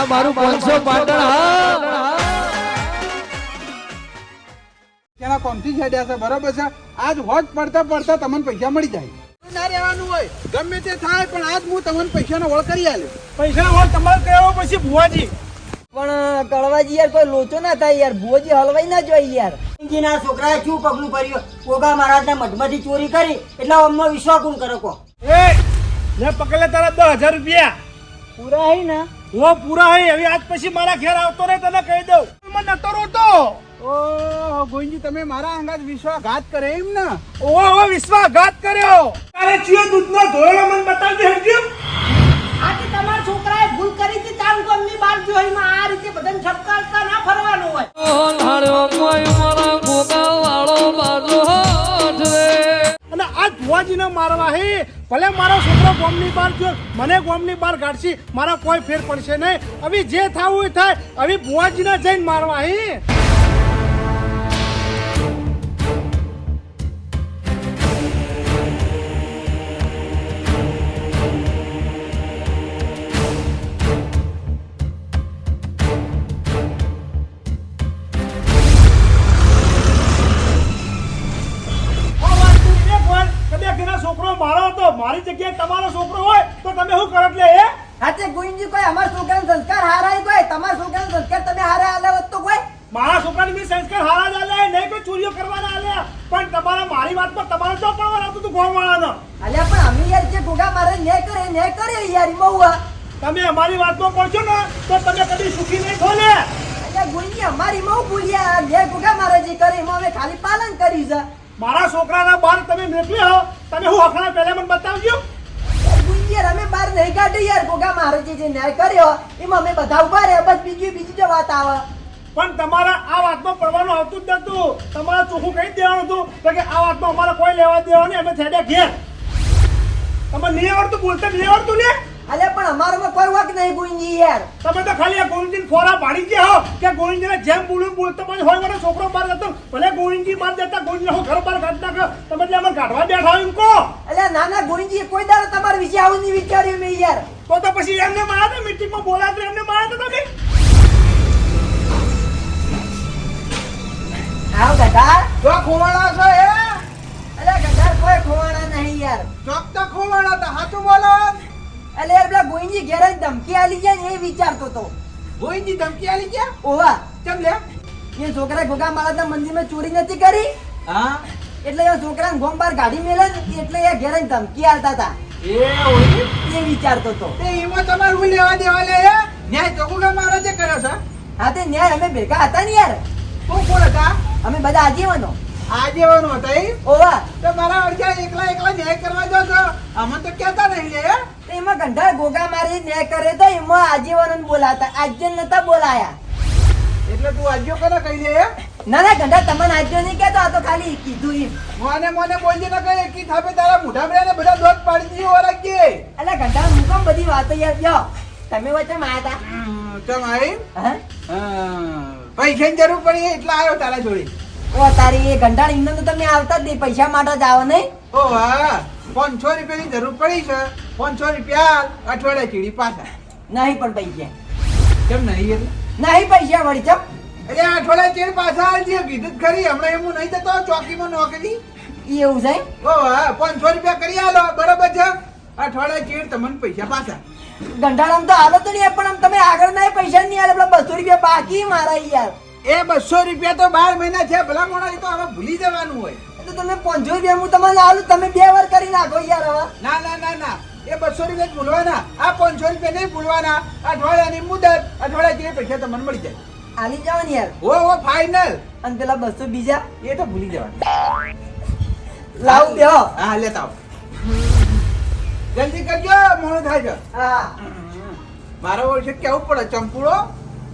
આ મારું પાંચસો પાટણ હા. તેના કોમથી છેડ્યા છે બરોબર છે? આજ હોજ પડતા પડતા તમને પૈસા મળી જાય. ના રહેવાનું હોય ગમે તે થાય પણ આજ હું તમને પૈસાનો વળ કરી આલ્યો. પૈસા હોય તમારે કહેવો પછી ભુવાજી. પણ કળવાજી યાર કોઈ લોચો ના થાય યાર. ભુવોજી હલવાઈ ના જોઈએ યાર. ના છોકરાએ શું પગલું ભર્યું? ઓગા મહારાજના મઠમાંથી ચોરી કરી? એટલે અમને વિશ્વાસ કોણ કરો કો એ લે પકડલે તારા દસ હજાર રૂપિયા. પૂરા હે ને? હું પૂરા હે હવે આજ પછી મારા ઘેર આવતો રે તને કહી દઉં. મને નતો રોતો. ઓ ગોવિંદજી તમે મારા અંગાત વિશ્વાસઘાત કરે એમ ને? ઓહો ઓ વિશ્વાસઘાત કર્યો. તારે ચિયો દૂધનો ધોળો મને બતાવજે હરજો આજે કે તમારા છોકરાએ ભૂલ મારવા હે? ભલે મારો છોકરો ગોમની બાર જો મને ગોમની બાર કાઢશી, મારા કોઈ ફેર પડશે નહીં. હવે જે થવું એ થાય, હવે ભુવાજીને જઈને મારવા હે? છોકરાની બી સંસ્કાર હારા આલ્યા નહીં કોઈ ચોરીઓ કરવાના આલ્યા પણ તમારા મારી વાત પર તમારે શું પડવાનું આવતું હતું ગોળવાળાનો અલ્યા પણ અમે યાર જે ગોગા મારે ને કરે ન્યાય કરે યાર બહુ તમે અમારી વાતમાં પડશો ને તો તમે કદી સુખી નહીં થો ને. અલ્યા ગુંજી અમારી બહુ ભૂલ્યા ને ગોગા મારે જે કરે એમાં અમે ખાલી પાલન કરી છે. મારા છોકરાના બાર તમે મોકલ્યો હો તમે હું અખરા પહેલા મને બતાવજો? યાર અમે બાર નહીં કાઢી યાર ગોગા મારે જે ન્યાય કર્યો એમાં અમે બધા ઊભા રહ્યા બસ બીજી બીજી જ વાત આવે. પણ તમારા આ વાતમાં પડવાનું આવતું જ નતું. તમારે ચોખ્ખું કહી દેવાનું હતું કે આ વાતમાં અમારે કોઈ લેવા દેવા નહીં અમે થયા ઘેર. તમે નહીં આવડતું બોલતા નહીં આવડતું ને? અરે પણ અમારામાં કોઈ વાક નહીં ગુંજી યાર. તમે તો ખાલી ગોવિંદજી ફોરા પાડી ગયા હો કે ગોવિંદજીને જેમ બોલું બોલતો પણ હોય મને છોકરો બહાર જતો. ભલે ગોવિંદજી માર જતા ગોવિંદજી હું ઘર બહાર કાઢી નાખો. તમે એટલે અમે કાઢવા બેઠા હોય કો કહો. ના નાના ગોવિંદજી કોઈ દાડો તમારા વિશે આવું નહીં વિચાર્યું મેં યાર. તો તો પછી એમને મારા તો મીટિંગમાં બોલાતો એમને મારા તો તમે આવ ગધા. તો ખોવાણા છો એ? અલે ગધા કોઈ ખોવાણા નહીં યાર. ચોક તો ખોવાણા તો સાચું બોલો. અલે યાર પેલા ગોઈજી ઘેર જ ધમકી આલી ને એ વિચારતો તો. ગોવિંદજી ધમકી આલી ગયા ઓવા. ચમ લે? એ છોકરા ગોગા મહારાજના મંદિરમાં ચોરી નથી કરી? હા? એટલે એ છોકરાને ગોમ બાર ગાડી મેલે ને એટલે એ ઘેર ધમકી આલતા હતા. એ એ વિચારતો તો. તે એમાં તમારે હું લેવા દેવા લે ન્યાય તો ગોગા મારા જે કર્યો છે. હા તે ન્યાય અમે ભેગા હતા ને યાર. તું કોણ હતા? અમે બધા આજીવનો. આજીવનો હતા એ ઓવા તો મારા અડધા એકલા એકલા ન્યાય કરવા જો તો અમે તો કહેતા નહીં લે એમાં ગંઢાર ગોગા મારી ન્યાય કરે તો એમાં આજીવન બોલાતા. આજે નતા બોલાયા. એટલે તું આજ્યો કરે કહી દે ના ના ગંઢાર તમને આજ્યો નહીં કહેતો આ તો ખાલી કીધું એમ. મને મને બોલજે તો કઈ એકી થાપે તારા મોઢા ને બધા દોત પાડી દીધી ઓર રાખજે. અલ્યા ગંઢાર હું કેમ બધી વાતો યાર લ્યો. તમે વચ્ચે માયા ચમ આવી હતા હા. પૈસાની જરૂર પડી એટલે આવ્યો તારા જોડે. ઓ તારી એ ઘંટાળ ઇન્દન તો તમે આવતા જ નહીં પૈસા માટે જ આવો નહીં. ઓ હા પાંચસો રૂપિયાની જરૂર પડી છે. પાંચસો રૂપિયા અઠવાડિયા ચીડી પાછા. નહીં પણ પૈસા. કેમ નહીં એટલે? નહીં પૈસા વળી ચમ. એટલે અઠવાડિયા ચીડ પાછા આવજે કીધું જ ખરી હમણાં એમ નહીં જતો ચોકીમાં નોકરી એવું છે? ઓ હા પાંચસો રૂપિયા કરી આલો બરાબર છે. અઠવાડિયા ચીડ તમને પૈસા પાછા. ગંઢાળ આમ તો હાલો તો નહીં પણ આમ તમે આગળ ના પૈસા નહીં હાલે પેલા બસો રૂપિયા બાકી મારા યાર. એ બસો રૂપિયા તો બાર મહિના થયા ભલા મોડા તો હવે ભૂલી જવાનું હોય. એટલે તમે પાંચસો રૂપિયા હું તમને આલું તમે બે વાર કરી નાખો યાર હવે. ના ના ના ના. એ બસો રૂપિયા ભૂલવાના. આ પાંચસો રૂપિયા નહીં ભૂલવાના. અઠવાડિયાની મુદત અઠવાડિયા ચીડ પૈસા તમને મળી જાય. આલી જવાની યાર. ઓ ઓ ફાઇનલ અને પેલા બસો બીજા. એ તો ભૂલી જવાના. લાવ બેહો હા લેતા આવો. જલ્દી કરજો મોડું થાય છે. હા. મારો વર્ષે કેવું પડે ચંપુડો?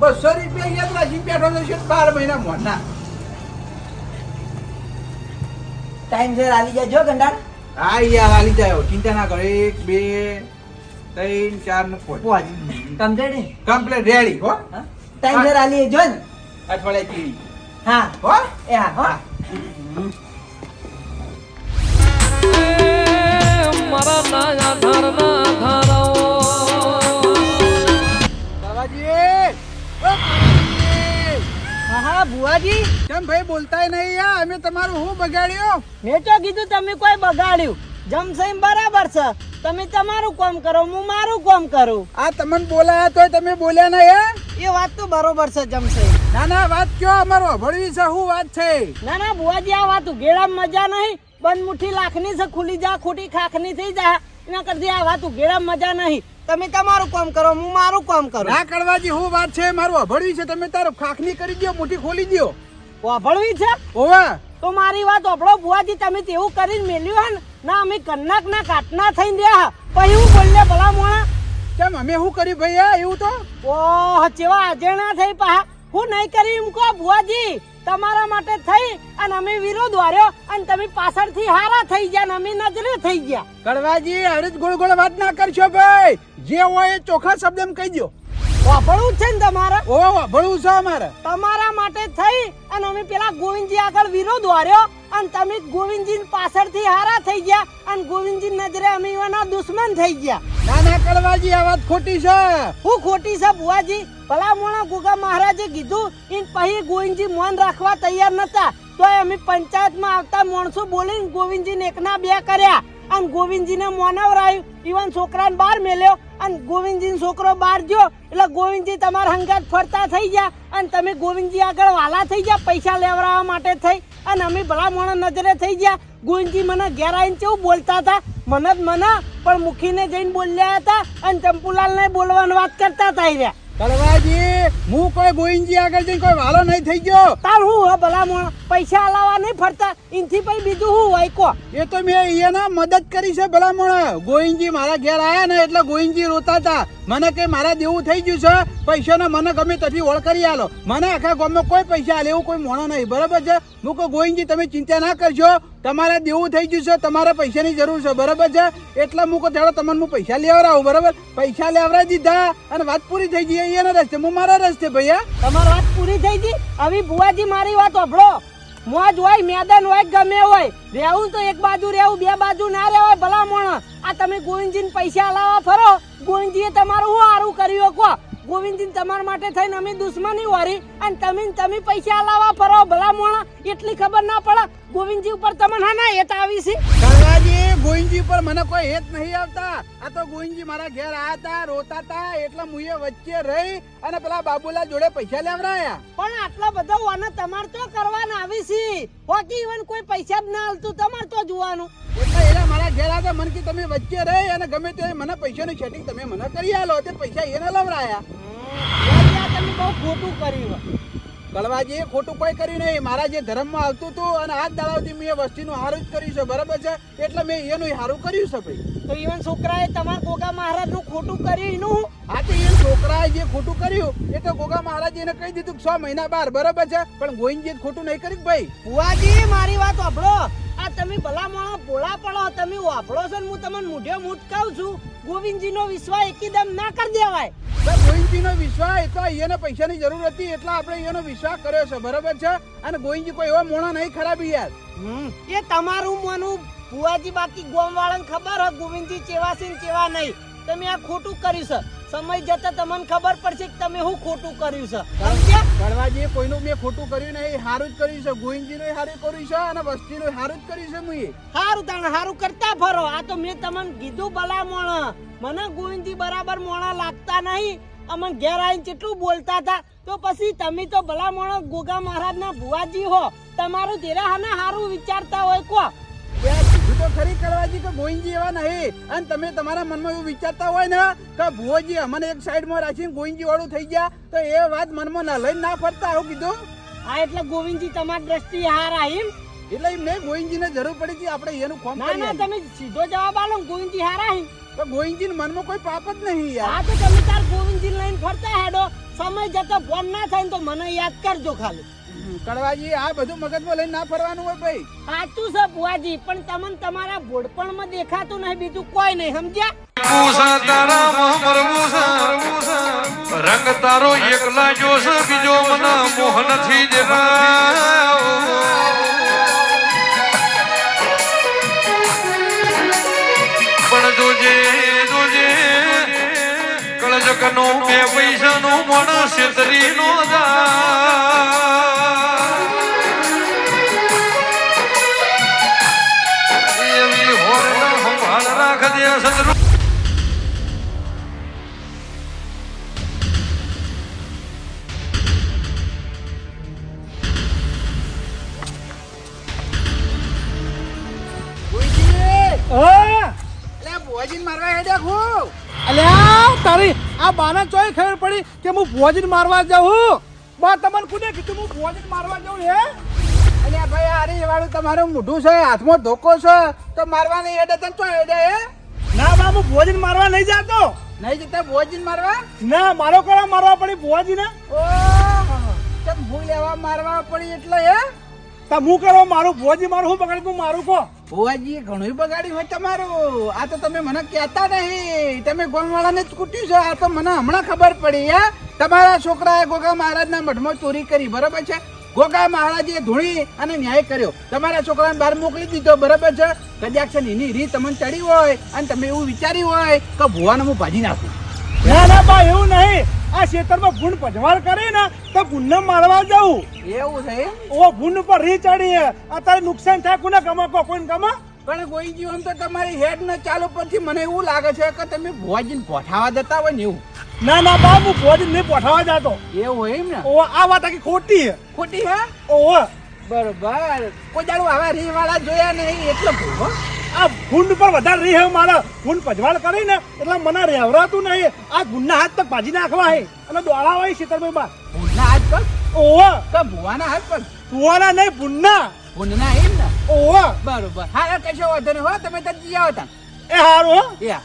બસો રૂપિયા યાદ રાખી બેઠો જશે બાર મહિના મોના ટાઈમ સર આલી જાજો ગંઢાળ હા યાર આવી જાય. ચિંતા ના કરો. એક બે ત્રણ ચાર ને પાંચ. કમ્પ્લીટ કમ્પ્લીટ રેડી હો. ટાઈમ સર આલી જો ને. અઠવાડિયા હા. હો? એ હા. હો. કેમ ભાઈ બોલતાય નહીં યાર? અમે તમારું હું બગાડ્યો? મેં તો કીધું તમે કોઈ બગાડ્યું. જમસેમ બરાબર છે. તમે તમારું કામ કરો હું મારું કામ કરું. આ તમને બોલાયા તોય તમે બોલ્યા નહીં હે? એ વાત તો બરોબર છે જમશે ના ના વાત કયો? અમારો ભળવી છે શું વાત છે? ના ના બુઆજી આ વાત ઉઘેડા મજા નહીં. બંધ મુઠ્ઠી લાખની છે ખુલી જા ખોટી ખાખની થઈ જા. એના કરતી આ વાત ઉઘેડા મજા નહીં. તમે તમારું કામ કરો હું મારું કામ કરું. ના કડવાજી શું વાત છે મારું અભળવી છે. તમે તારો ખાખની કરી દો મોટી ખોલી દો અભળવી છે? ઓવે તો મારી વાત અભળો બુઆજી તમે તેવું કરીને મેલ્યું હે ના? અમે કન્નાક ના કાટના થઈને રહ્યા પછી હું બોલ્યા ભલા મોણા. કેમ અમે શું કર્યું ભાઈ એવું તો? ઓહ ચેવા ના થઈ પા હું નહીં કરી એમ કહો બુઆજી તમારા માટે થઈ અને અમે વિરોધ વાર્યો અને તમે પાછળથી હારા થઈ ગયા અને અમે નજરે થઈ ગયા. કડવાજી હવે જ ગોળ ગોળ વાત ના કરશો ભાઈ. જે હોય એ ચોખ્ખા શબ્દ એમ કહી દો વાપરવું છે ને તમારે? ઓ વાભળું છે અમારે. તમારા માટે થઈ અને અમે પેલા ગોવિંદજી આગળ વિરોધ વાર્યો અને તમે ગોવિંદજી પાછળથી હારા થઈ ગયા અને ગોવિંદજી નજરે અમે એના દુશ્મન થઈ ગયા. ના ના કડવાજી આ વાત ખોટી છે. હું ખોટી છે બુવાજી ભલા મોણા ગુગા મહારાજે કીધું ઇન પછી ગોવિંદજી મૌન રાખવા તૈયાર નતા તો અમે પંચાયતમાં આવતા માણસો બોલીને ગોવિંદજીને એકના બે કર્યા. અને ગોવિંદજીને મોનવરાયું ઈવન છોકરાને બહાર મેલ્યો અને ગોવિંદજીનો છોકરો બહાર ગયો. એટલે ગોવિંદજી તમારા હંગાત ફરતા થઈ ગયા અને તમે ગોવિંદજી આગળ વાલા થઈ ગયા, પૈસા લેવડાવવા માટે થઈ અને અમે ભલા મોણા નજરે થઈ ગયા. ગોવિંદજી મને ઘેર આવીને કેવું બોલતા હતા? મને જ મને, પણ મુખીને જઈને બોલ્યા હતા અને ચંપુલાલને બોલવાની વાત કરતા હતા રહ્યા. કડવાજી હું કોઈ ગોવિંદજી આગળ જઈને કોઈ વાલો નહીં થઈ ગયો. તાર હું હે ભલા મોણા પૈસા અલાવા નહીં ફરતા. ઇનથી પછી બીજું હું હોય કો? એ તો મેં એના મદદ કરી છે ભલામણ. ગોવિંદજી મારા ઘેર આયા ને એટલે ગોવિંદજી રોતા હતા. મને કે મારા દેવું થઈ ગયું છે, પૈસાનો મને ગમે તેથી ઓળ કરી આલો. મને આખા ગામમાં કોઈ પૈસા આલે એવું કોઈ મોણો નહીં, બરાબર છે? હું કહું, ગોવિંદજી, તમે ચિંતા ના કરજો. તમારા દેવું થઈ ગયું છે, તમારે પૈસાની જરૂર છે, બરાબર છે? એટલે હું કહું, ચાલો, તમને હું પૈસા લેવડાવું બરાબર? પૈસા લેવડાવી દીધા અને વાત પૂરી થઈ ગઈ એના રસ્તે, હું મારા રસ્તે, ભૈયા. તમારી વાત પૂરી થઈ ગઈ? હવે બુવાજી મારી વાત સાંભળો મોજ હોય, મેદાન હોય, ગમે હોય. રહેવું તો એક બાજુ રહેવું, બે બાજુ ના રહેવાય, ભલા મોણા. આ તમે ગોવિંદજીને પૈસા લાવવા ફરો. ગોવિંદજીએ તમારું હું સારું કર્યું કહો. ગોવિંદજી તમારા માટે થઈને અમે દુશ્મની વારી અને તમે તમે પૈસા લાવવા ફરો, ભલા મોણા. એટલી ખબર ના પડે. ગોવિંદજી ઉપર તમને હા ના હેત આવી છે. કડવાજી ગોવિંદજી પર મને કોઈ હેત નહીં આવતા. આ તો ગોવિંદજી મારા ઘેર આયા હતા રોતા હતા એટલે મુએ વચ્ચે રહી અને પેલા બાબુલા જોડે પૈસા લેવડાયા પણ આટલા બધા વાના તમારે તો કરવાના આવી છે. બાકી ઇવન કોઈ પૈસા જ ના હાલતું તમારે તો જોવાનું. એટલે એના મારા ઘેર આવ્યા મન કે તમે વચ્ચે રહી અને ગમે તે મને પૈસાની સેટિંગ તમે મને કરી આલો તે પૈસા એને લવડાયા તમે બહુ ખોટું કર્યું. કડવાજી ખોટું કોઈ કર્યું નહીં. મારા જે ધર્મમાં આવતું હતું અને આ દાડાવથી મેં એ વસ્તીનું હારું જ કર્યું છે બરાબર છે? એટલે મેં એનું હારું કર્યું છે ભાઈ. તો ઇવન છોકરાએ તમારા ગોગા મહારાજનું ખોટું કર્યું એનું? આ તો એ છોકરાએ જે ખોટું કર્યું એ તો ગોગા મહારાજ એને કહી દીધું છ મહિના બાર બરાબર છે? પણ ગોવિંદજી ખોટું નહીં કર્યું ભાઈ? બુઆજી મારી વાત સાંભળો. તમે ભલા માણસ ભોળા પડો તમે વાપરો છો ને હું તમને મૂઢે મૂઠ કહું છું ગોવિંદજી નો વિશ્વાસ એકદમ ના કરી દેવાય. ગોવિંદજીનો વિશ્વાસ એ તો એને પૈસાની જરૂર હતી એટલે આપણે અહીંયાનો વિશ્વાસ કર્યો છે બરાબર છે? અને ગોવિંદજી કોઈ એવો મોણો નહીં ખરાબી યાર. એ તમારું મોનું ભુવાજી બાકી ગોમ વાળાને ખબર હોય ગોવિંદજી ચેવા છે ને ચેવા નહીં. તમે આ ખોટું કર્યું છે. સમય જતા તમને ખબર પડશે કે તમે શું ખોટું કર્યું છે. કડવાજીએ કોઈનું મેં ખોટું કર્યું નહીં સારું જ કર્યું છે. ગોવિંદજીનું સારું કર્યું છે અને વસ્તીનું સારું જ કર્યું છે મુએ. સારું તાણ સારું કરતા ફરો. આ તો મેં તમને કીધું ભલા મોણા. મને ગોવિંદજી બરાબર મોણા લાગતા નહીં. અમને ઘેર આવીને કેટલું બોલતા હતા. તો પછી તમે તો ભલા મોણા ગોગા મહારાજના ભુવાજી હો. તમારું ધીરા હાના સારું વિચારતા હોય કો. કીધું તો ખરી કડવાજી કે ગોવિંદજી એવા નહીં. અને તમે તમારા મનમાં એવું વિચારતા હોય ને કે ભુવોજી અમને એક સાઈડમાં રાખીને ગોવિંદજી વાળું થઈ ગયા તો એ વાત મનમાં ના લઈને ના ફરતા આવું કીધું? હા એટલે ગોવિંદજી તમારી દ્રષ્ટિએ હાર એમ એટલે એમ નહીં ગોવિંદજીને જરૂર પડી હતી આપણે એનું કોમ ના ના તમે સીધો જવાબ આલો ગોવિંદજી હારા એમ તો ગોવિંદજી મનમાં કોઈ પાપ જ નહીં યાર. હા તો તમે તાર ગોવિંદજી લઈને ફરતા હેડો. સમય જતો ફોન ના થાય તો મને યાદ કરજો ખાલી. કડવાજી આ બધું મગજમાં લઈને ના ફરવાનું હોય ભાઈ. સાચું છે બુઆજી પણ તમને તમારા ભોળપણમાં દેખાતું નહીં બીજું કોઈ નહીં સમજ્યા? રંગ તારો એકલા જોશ બીજો મને મોહ નથી પણ જોજે જોજે કળજક નો બે પૈસા નું મણ છેતરી નો જા સદરૂપ તારી આ બાના ચોય ખબર પડી કે હું ભોજન મારવા જાઉં બા તમને કોને કીધું હું? ભોજન મારવા જાઉં હે અને ભાઈ અરે વાળું તમારું મોઢું છે, હાથમાં ધોકો છે, તો મારવા નહીં હેડે તને ચો હેડે હે? ના બાબુ ભોજન મારવા નહીં જાતો. નહીં જતા ભોજન મારવા? ના મારો કરા મારવા પડી ભુવાજીને. ઓહો તમ ભૂલ લેવા મારવા પડી એટલે હે? તમ હું કરો મારું ભોજી મારું હું બગાડી હું મારું કો ભુવાજીએ ઘણું બગાડ્યું હોય તમારું. આ તો તમે મને કહેતા નહીં. તમે ગોમવાળાને જ કૂટ્યું છે. આ તો મને હમણાં ખબર પડી હે? તમારા છોકરાએ ગોગા મહારાજના મઠમાં ચોરી કરી બરાબર છે? ગોગા મહારાજે ધૂણી અને ન્યાય કર્યો. તમારા છોકરાને બહાર મોકલી દીધો બરાબર છે? કદાચ છે એની રીત તમને ચડી હોય અને તમે એવું વિચાર્યું હોય કે ભુવાને હું ભાજી નાખું. ના ના બા એવું નહીં. આ ખેતરમાં ભૂંડ પજવાળ કરે ને તો ભૂંડને મારવા જવું. એવું છે ઓ ગુણ પર રી ચડી અત્યારે નુકસાન થાય કોને ગમા કો કોઈને ગમા? પણ ગોઈજી આમ તો તમારી હેડ ને ચાલુ પરથી મને એવું લાગે છે કે તમે ભુવાજીને ભોઠાવા દેતા હોય ને એવું. ના ના બાબુ ભુવાજી નહીં પોઠાવા જાતો. એવું હોય એમ ને? ઓ આ વાત આખી ખોટી હે ખોટી હે ઓ બરોબર. કોઈ દાડું આવા રી વાળા જોયા નહીં એટલે ભૂવો આ ગુંડ પર વધારે રી હે મારા. ગુંડ પજવાળ કરે ને એટલે મને રહેવરાતું નહીં. આ ભૂંડના હાથ પર ભાજી નાખવા હે. અને દોડા હોય ખેતરમાં બા. ભૂંડના હાથ પગ ઓ તો ભુવાના હાથ પગ ભુવાના નહીં ભૂંડના. ભૂંડના એમ ને? ઓ બરોબર. હા કશો વાંધો નહીં હો. તમે તો જીયા હતા એ હારું હો. યા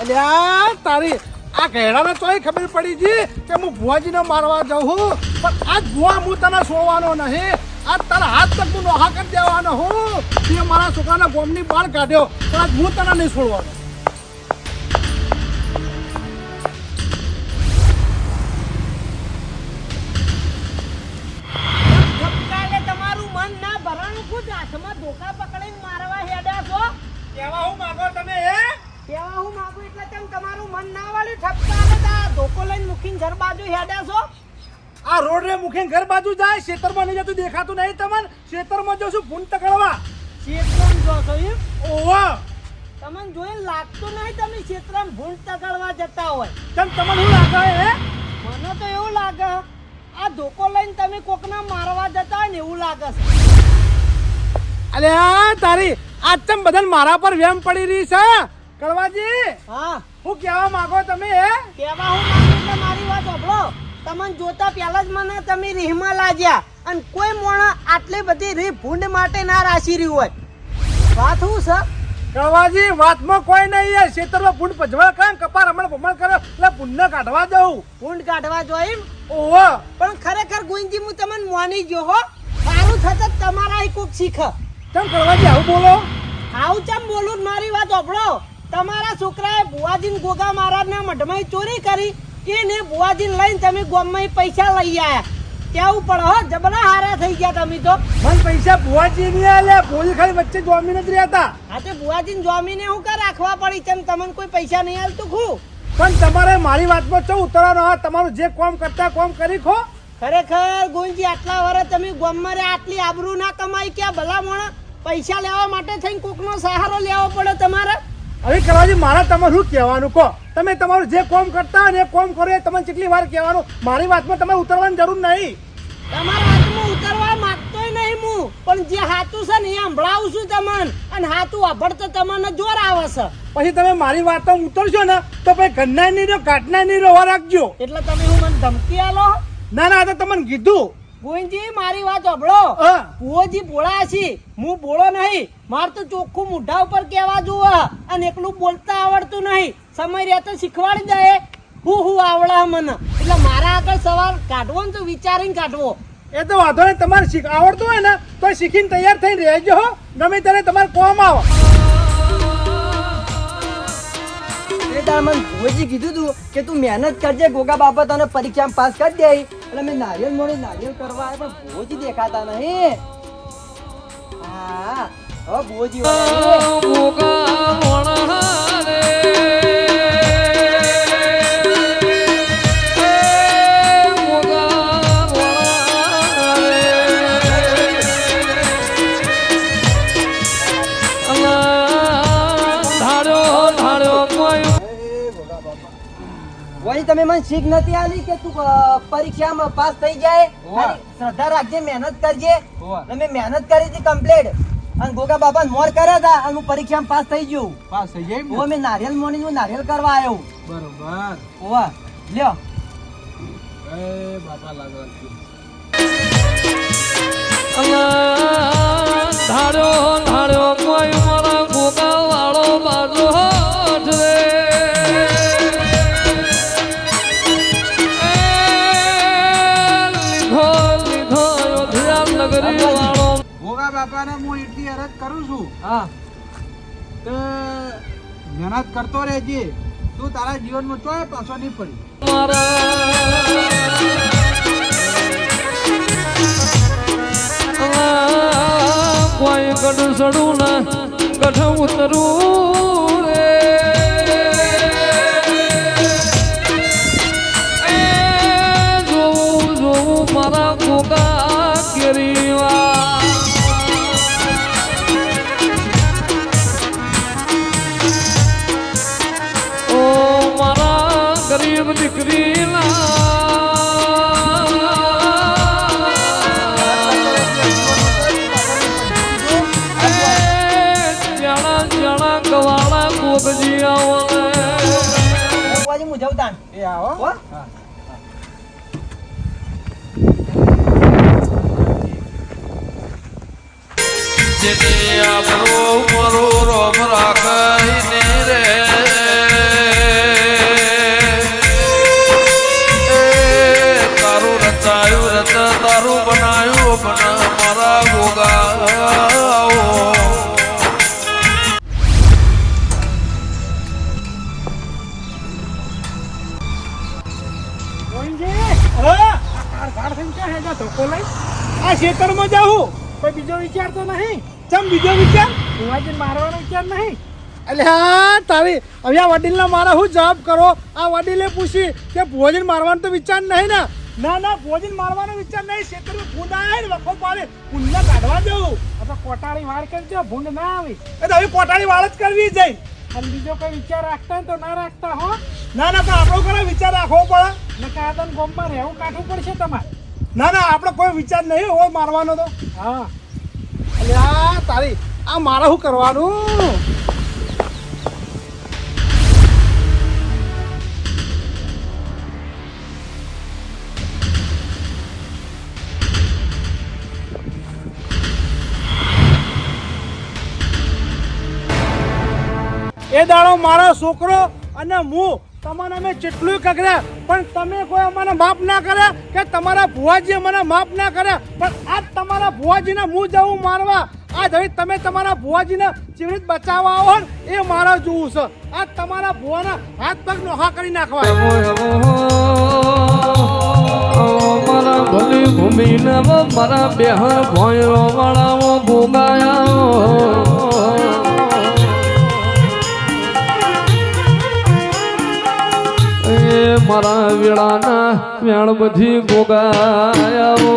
એટલે આ તારી આ ઘેડાને તોય ખબર પડી જી કે હું ભુવાજીને મારવા જાઉં પણ આજ ભુવા હું તને સોવાનો નહીં. આજ તારા હાથ તક હું નોહા કરી દેવાનો હું. તે મારા છોકરાના ગોમની બહાર કાઢ્યો, પણ આજ હું તને નહીં છોડવાનો હેડ્યા છો? આ રોડ રે મુખે ઘર બાજુ જાય ખેતરમાં નહીં જતું દેખાતું નહીં તમને? ખેતરમાં જોશું ફૂન તકડવા? ક્ષેત્રમાં જો છો એમ? ઓહો! તમને જોઈને લાગતું નહીં તમે ક્ષેત્રમાં ભૂંડ તકડવા જતા હોય. તમ તમને શું લાગે હે? મને તો એવું લાગે. આ ધોકો લઈને તમે કોકના મારવા જતા હોય ને એવું લાગે છે. અરે આ તારી આજ તમ બધાને મારા પર વેમ પડી રહી છે કડવાજી. હા. હું કહેવા માંગો તમે હે? કેવા હું એટલે મારી વાત સાંભળો. તમને જોતા પહેલા જ મને તમે રીહમાં લાગ્યા. અને કોઈ મોણા આટલી બધી રીહ ભૂંડ માટે ના રાશી રહ્યું હોય. વાત શું સર રવાજી વાતમાં કોઈ નહીં હે ખેતરમાં ભૂંડ પજવા કરે કપાર હમણાં ભમણ કરે એટલે ભૂંડ કાઢવા જવું ભૂંડ કાઢવા જોઈએ ઓહો. પણ ખરેખર ગુંજી હું તમને મોની ગયો હો. સારું થશે તમારા કોક શીખ. તમ કડવાજી આવું બોલો. આવું ચમ બોલું મારી વાત સાંભળો. તમારા છોકરાએ ભુવાજીને ગોગા મહારાજના મઢમાં ચોરી કરી. એને ભુવાજીને લઈને તમે ગોમમાં પૈસા લઈ આયા. કેવું પડે હો જબરા હારા થઈ ગયા તમે તો. મન પૈસા ભુવાજી નહીં આલે ભોલી ખાલી વચ્ચે જોમી નથી રહેતા. હા તે ભુવાજીને જોમીને હું કા રાખવા પડી? તેમ તમને કોઈ પૈસા નહીં આલતું ખું? પણ તમારે મારી વાતમાં ચો ઉતરવાનો? હા તમારું જે કામ કરતા કામ કરી ખો. ખરેખર ગુંજી આટલા વર્ષ તમે ગોમમાં રે આટલી આબરૂ ના કમાઈ ક્યાં ભલા મોણા પૈસા લેવા માટે થઈને કોકનો સહારો લેવો પડે તમારે? હવે કરાજી મારા તમારે શું કહેવાનું? કહો. તમે તમારું જે કોમ કરતા હોય કોમ કરો એ તમને કેટલી વાર કહેવાનું? મારી વાતમાં તમારે ઉતરવાની જરૂર નહીં. તમારા હાથમાં ઉતરવા માંગતોય નહીં હું પણ જે હાથું છે ને એ સંભળાવું છું તમને. અને હાથું વાપરતો તમને જોર આવે છે. પછી તમે મારી વાતમાં ઉતરશો ને તો પછી ઘરના નહીં રહ્યો કાટના નહીં રહ્યો રાખજો. એટલે તમે હું મને ધમકી આલો ના ના આ તો તમને કીધું. ગોવિંદજી મારી વાત સાંભળો. હા. બોળા છે. હું બોળો નહીં. મારે તો ચોખ્ખું મોઢા ઉપર કહેવા જુઓ. અને એકલું બોલતા આવડતું નહીં. સમય રહેતો શીખવાડી દે. હું હું આવડા મને. એટલે મારા આગળ સવાલ કાઢવો ને તો વિચારીને કાઢવો. એ તો વાંધો નહીં. તમારે શીખ આવડતું હોય ને તો શીખીને તૈયાર થઈને રહેજો હો. ગમે ત્યારે તમારે કોમ આવો. એ તારા મને ભોજી કીધું તું કે તું મહેનત કરજે ગોગા બાપા તને પરીક્ષામાં પાસ કરી દે. એટલે મેં નારિયેલ મોડે નારિયેલ કરવા આવ્યા પણ ભુવાજી દેખાતા નહીં. હા હવે ભુવાજી તમે મને શીખ નથી આલી કે તું પરીક્ષામાં પાસ થઈ જાય. શ્રદ્ધા રાખજે મહેનત કરજે. તમે મહેનત કરી હતી કમ્પ્લીટ અને ગોગા બાપા મોર કર્યા હતા અને હું પરીક્ષામાં પાસ થઈ ગયો. પાસ થઈ જાય ઓ મેં નારિયેલ મોની હું નારિયેલ કરવા આવ્યો. બરોબર. ઓવા લ્યો. એ બાપા લાગવા હા. મહેનત કરતો રહેજે. તું તારા જીવનમાં ચોય પાછો નહીં પડી. કોઈ ગઢ સડું ના, ગઢ ઉતરું જોવું જોવું મારા ગોગા. તાણ એ આવો હો? હા. જેને આ ખેતરમાં જાઉં કોઈ બીજો વિચાર તો નહીં. ચમ બીજો વિચાર? ભુવાજી મારવાનો વિચાર નહીં. એટલે હા, તારી, હવે આ વડીલને મારા શું જવાબ કરો? આ વડીલે પૂછી કે ભોજન મારવાનો તો વિચાર નહીં ને? ના ના, ભોજન મારવાનો વિચાર નહીં. ખેતરમાં ભૂંડ ને, વખો પાડે. ભૂંડને કાઢવા જવું આપણે કોટાળી વાર કરજો ભૂંડ ના આવી. એટલે હવે કોટાળી વાળ જ કરવી જઈ અને બીજો કોઈ વિચાર રાખતા તો ના રાખતા હો. ના ના પણ આપણો કરો વિચાર રાખવો પડે. ને કાદન ગોમમાં રહેવું કાઢવું પડશે તમારે. ના ના આપણે કોઈ વિચાર નહીં હોય મારવાનો તો. હા. એટલે આ તારી આ મારે શું કરવાનું? એ દાડો મારો છોકરો અને હું તમને અમે જેટલું કગર્યા પણ તમે કોઈ અમને માફ ના કર્યા કે તમારા ભુવાજી મને માફ ના કર્યા પણ આજ તમારા ભુવાજીને હું જવું મારવા. આ હવે તમે તમારા ભુવાજીને જીવિત બચાવવા આવો એ મારા જોવું છે. આજ તમારા ભુવાના હાથ પગ નોખા કરી નાખવા મારા બેહ ભોયરો વાળાઓ ભોગાયા મારા વેળાના વેણ બધી ગોગાયાઓ.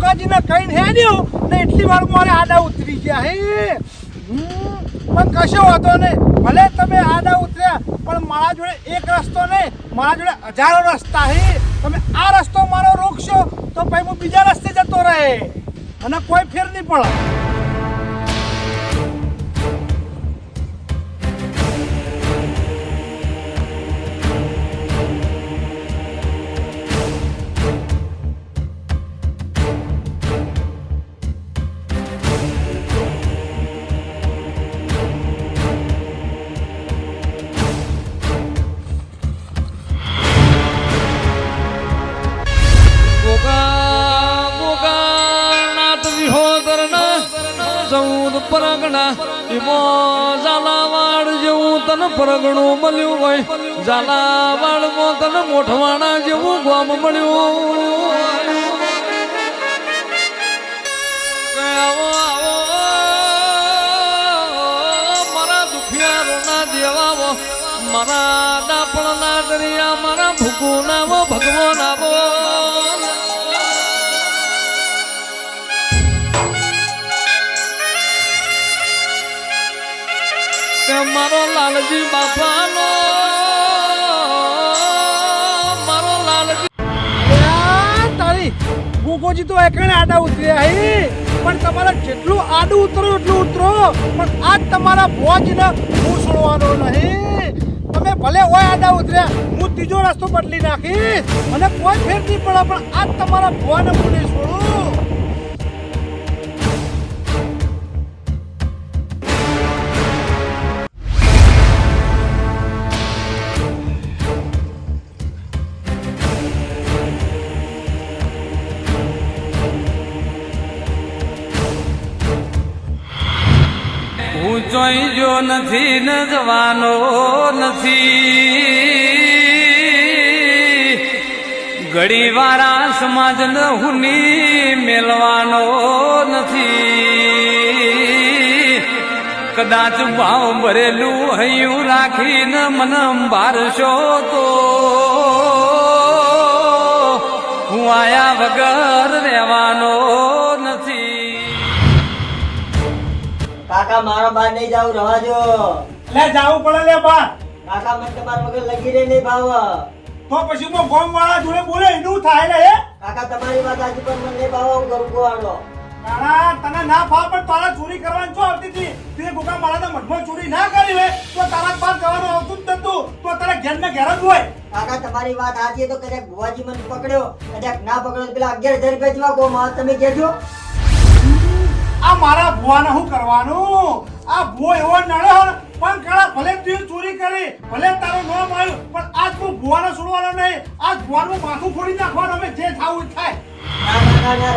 બન્યો ને એટલી વાર મારે આડા ઉતરી ગયા, હે? પણ કશો વાંધો નહીં. ભલે તમે આડા ઉતર્યા, પણ મારા જોડે એક રસ્તો નહીં. મારા જોડે હજારો રસ્તા, હે? તમે આ રસ્તો મારો રોકશો, તો પછી હું બીજા રસ્તે જતો રહે. અને કોઈ ફેર નહીં પડે. એમાં ઝાલાવાડ જેવું તને પરગણું મળ્યું હોય. ઝાલાવાડમાં તને મોઠવાણા જેવું ગામ મળ્યું. મારા દેવાવો દરિયા મારા ભૂકુનાવો ભગવાન આવો મારો લાલજી બાપાનો, મારો લાલજી તારી ગોગોજી તો એકણે આડા ઉતર્યા હે પણ તમારે જેટલું આડું ઉતરો, એટલું ઉતરો. પણ આજ તમારા ભોજને હું છોડવાનો નહીં. તમે ભલે હોય આડા ઉતર્યા, હું ત્રીજો રસ્તો બદલી નાખીશ. મને કોઈ ફેર નહીં પડે, પણ આજ તમારા ભોને હું નહીં છોડું. નથી ને નથી. ઘડી વારા સમાજ હુની મેલવાનો નથી. કદાચ ભાવ ભરેલું હૈયું રાખીને મન બારશો તો. હું આયા વગર રહેવાનો કાકા મારો બાર નહીં જાવ રવા જો. લે જાવું પડે લે બા. કાકા મને તમારા વગર લગી રે નહીં ભાવ. તો પછી હું ગોમ વાળા જોડે બોલે એનું થાય ને કાકા તમારી વાત આજે પણ મને નહીં ભાવ હું કરું કોવાનો તારા તને ના ફાવ પણ તારા ચોરી કરવાની છો આવતી હતી? તે ગોગા માળાના મઠમાં ચોરી ના કરી હોય તો તારા પાસ જવાનું આવતું જ નતું. તો તારા ઘેર ને ઘેર જ હોય. કાકા તમારી વાત આજે તો કદાચ ભુવાજી મને પકડ્યો. કદાચ ના પકડ્યો પેલા અગિયાર હજાર રૂપિયા જેવા ગો માં તમે કહેજો. આ મારા ભુવાને શું કરવાનું? આ ભુવો એવો નડે પણ કાળા ભલે તું ચોરી કરી ભલે તારો ન આવ્યું પણ આજ હું ભુવાને છોડવાનો નહીં. આજ ભુવાનું માથું ફોડી નાખવાનું અમે જે થાવું થાય.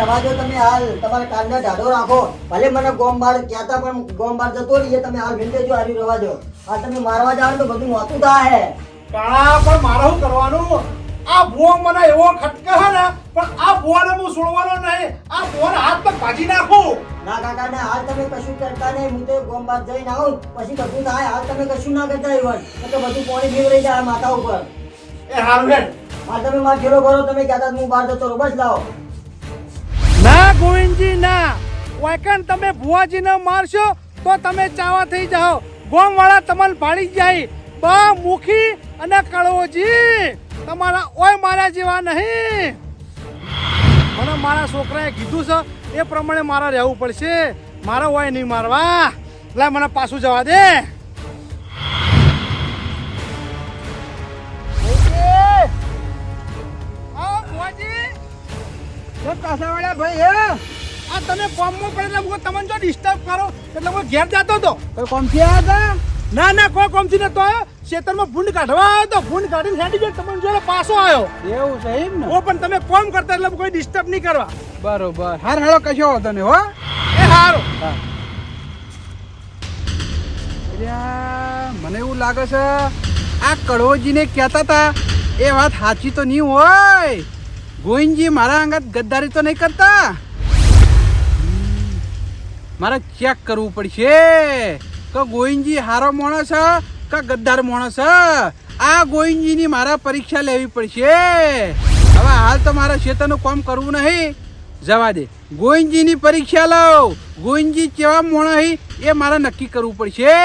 રવા દો તમે હાલ. તમારે કાનનો ઢાઢો રાખો. ભલે મને ગોમ બાર કહેતા પણ ગોમ બાર જતો રહીએ તમે હાલ ભીંડે જો હારી રવા દો. આ તમે મારવા જાવ તો બધું મોતું થાય. કાળા પણ મારા શું કરવાનું? આ ભુવો મને એવો ખટકે હે ને પણ આ ભૂવાને હું છોડવાનો નહીં. આ ભૂવાને હાથ પર ભાજી નાખું. ના કાકા ને હાલ તમે કશું કરતા નહીં. હું તો ગોમ બાદ જઈને આવું. પછી બધું થાય. હાલ તમે કશું ના કરતા હોય તો બધું પાણી રહી જાય માથા ઉપર. એ હારું હેડ હાલ તમે માર ઘેરો ભરો તમે કહેતા હું બહાર જતો રહું. બસ લાવો. ના ગોવિંદજી ના. વાયકન તમે ભુવાજીને મારશો તો તમે ચાવા થઈ જાઓ. ગોમ વાળા તમને ભાળી જાય. બા મુખી અને કળવોજી તમારા ઓય મારા જેવા નહીં. મને મારા છોકરાએ કીધું છે એ પ્રમાણે મારે રહેવું પડશે. મારા ઓય નહીં મારવા. લે મને પાછું જવા દે. ભાઈ હે? આ તમે કોમમાં પડે એટલે તમને જો ડિસ્ટર્બ કરો એટલે હું ઘેર જતો હતો કોઈ કોમથી આવ્યા હતા? ના ના કોઈ કોમથી નતો આવ્યો. ખેતરમાં ભૂંડ કાઢવા આવ્યો તો ભૂંડ કાઢીને હેડી ગયો તમને જોડે પાછો આવ્યો. એવું છે એમ ને? ઓ પણ તમે કોમ કરતા એટલે કોઈ ડિસ્ટર્બ નહીં કરવા. બરોબર. હાર હાલો કશો વાંધો નહીં હો. એ હારો. અલ્યા, મને એવું લાગે છે આ કડવોજીને કહેતા હતા એ વાત સાચી તો નહીં હોય. ગોવિંદજી મારા અંગત ગદ્દારી તો નહીં કરતા. મારે ચેક કરવું પડશે. કે ગોવિંદજી હારો માણસ છે કે ગદ્દાર માણસ આ ગોવિંદજીની મારા પરીક્ષા લેવી પડશે. હવે હાલ તો મારા ખેતરનું કામ કરવું નહીં. જવા દે. ગોવિંદજીની પરીક્ષા લો ગોવિંદજી કેવા મોણ એ મારે નક્કી કરવું પડશે.